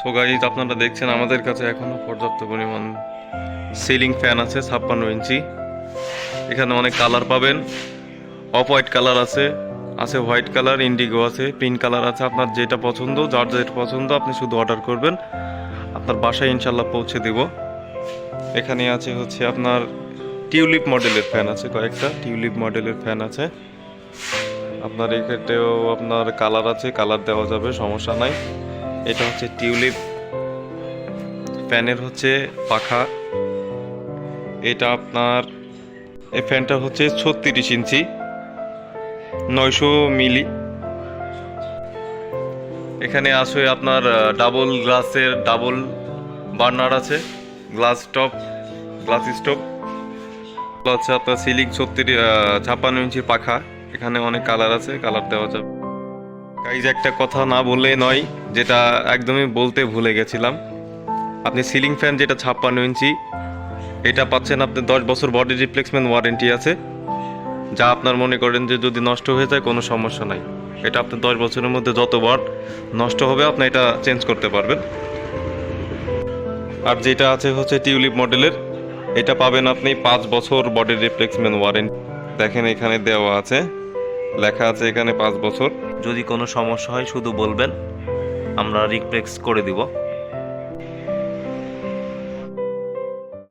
So guys আপনারা দেখছেন আমাদের কাছে এখনও পর্যাপ্ত পরিমাণ সিলিং ফ্যান আছে, ছাপ্পান্ন ইঞ্চি। এখানে অনেক কালার পাবেন। অফ হোয়াইট কালার আছে আছে হোয়াইট কালার ইন্ডিগো আছে পিঙ্ক কালার আছে। আপনার যেটা পছন্দ, যার যেটা পছন্দ, আপনি শুধু অর্ডার করবেন। আপনার বাসায় ইনশাল্লাহ পৌঁছে দিব। এখানে আছে হচ্ছে আপনার টিউলিপ মডেলের ফ্যান আছে, কয়েকটা টিউলিপ মডেলের ফ্যান আছে। আপনার এক্ষেত্রেও আপনার কালার আছে কালার দেওয়া যাবে, সমস্যা নাই। এটা হচ্ছে টিউলিপ, ফ্যানের হচ্ছে পাখা। এটা আপনার, এই ফ্যানটা হচ্ছে ছত্রিশ ইঞ্চি, নয়শো মিলি। এখানে আছে আপনার ডাবল গ্লাসের ডাবল বার্নার আছে, গ্লাস টপ, গ্লাস স্টপ হচ্ছে আপনার সিলিং ছত্রিশ ছাপ্পান্ন ইঞ্চির পাখা। এখানে অনেক কালার আছে, কালার দেওয়া যাবে। গাইজ একটা কথা না বললে নয়, যেটা একদমই বলতে ভুলে গেছিলাম। আপনি সিলিং ফ্যান যেটা ছাপ্পান্ন ইঞ্চি, এটা পাচ্ছেন আপনি দশ বছর বডি রিপ্লেসমেন্ট ওয়ারেন্টি আছে। যা আপনার মনে করেন যে যদি নষ্ট হয়ে যায়, কোনো সমস্যা নাই। এটা আপনি দশ বছরের মধ্যে যত যতবার নষ্ট হবে, আপনি এটা চেঞ্জ করতে পারবেন। আর যেটা আছে হচ্ছে টিউলিপ মডেলের, এটা পাবেন আপনি পাঁচ বছর বডি রিপ্লেসমেন্ট ওয়ারেন্টি। দেখেন এখানে দেওয়া আছে। লেখা আছে এখানে পাঁচ বছর। যদি কোনো সমস্যা হয় শুধু বলবেন, আমরা রিপ্লেক্স করে দিব।